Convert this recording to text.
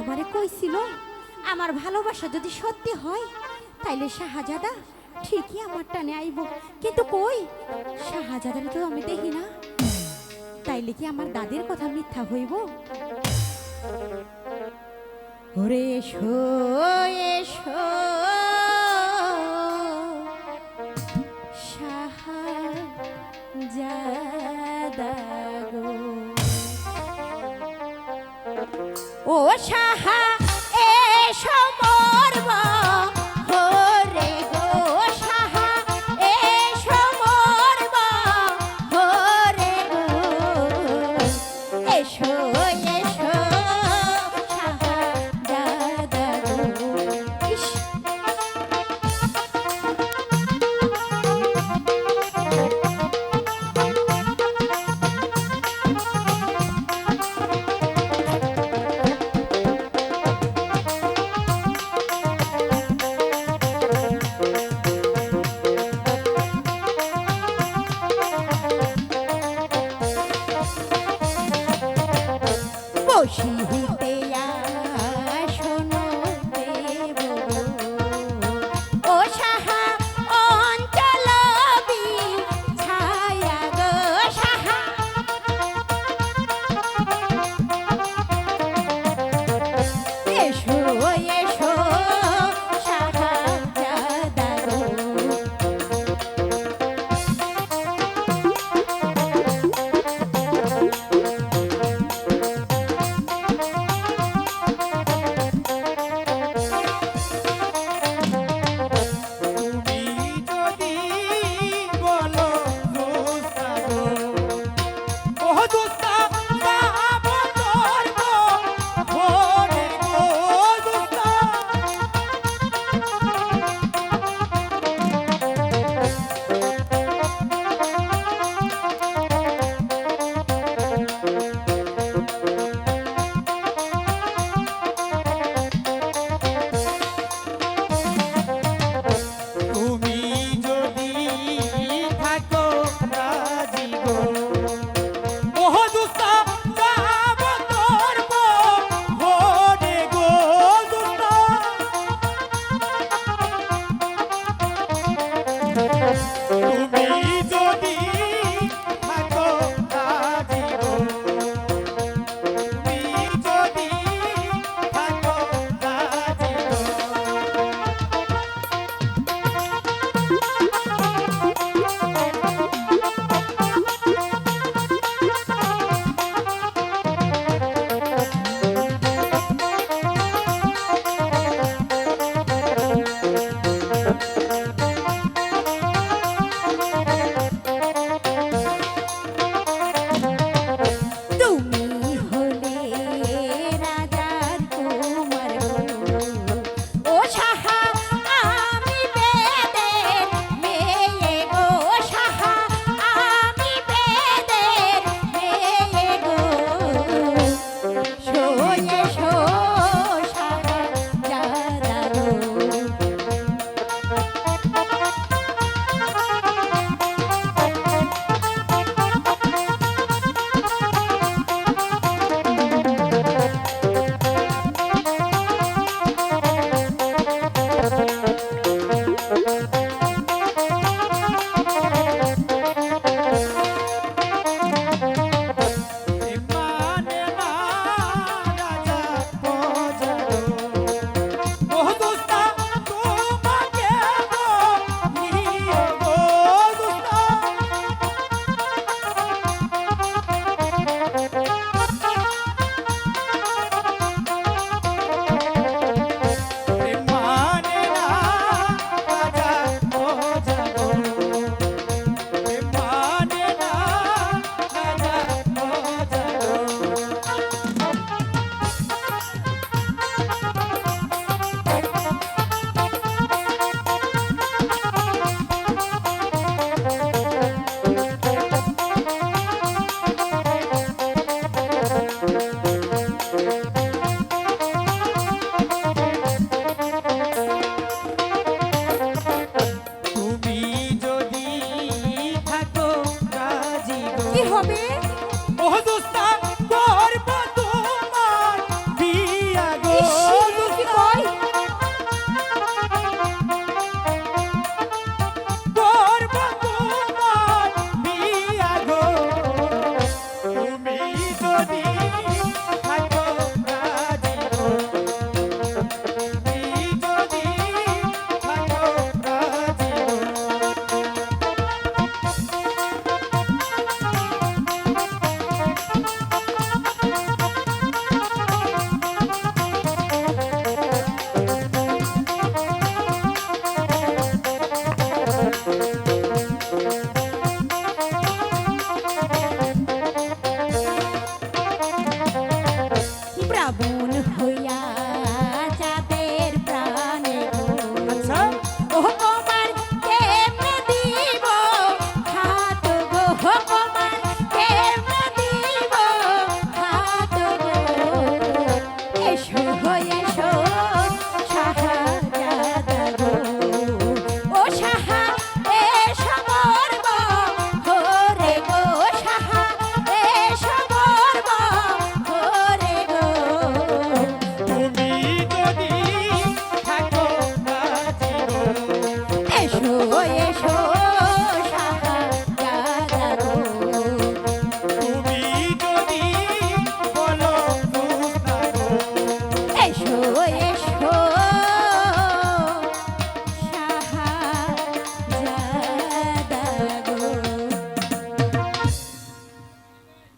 আমারে কইছিল, আমার ভালোবাসা যদি সত্যি হয়, তাইলে শাহজাদা ঠিকই আমার টানে আইব। কিন্তু কই? শাহজাদার তো আমি দেখি না। তাইলে কি আমার দাদির কথা মিথ্যা হইব? ওরে এসো এসো। ও সাহা এসো তুমি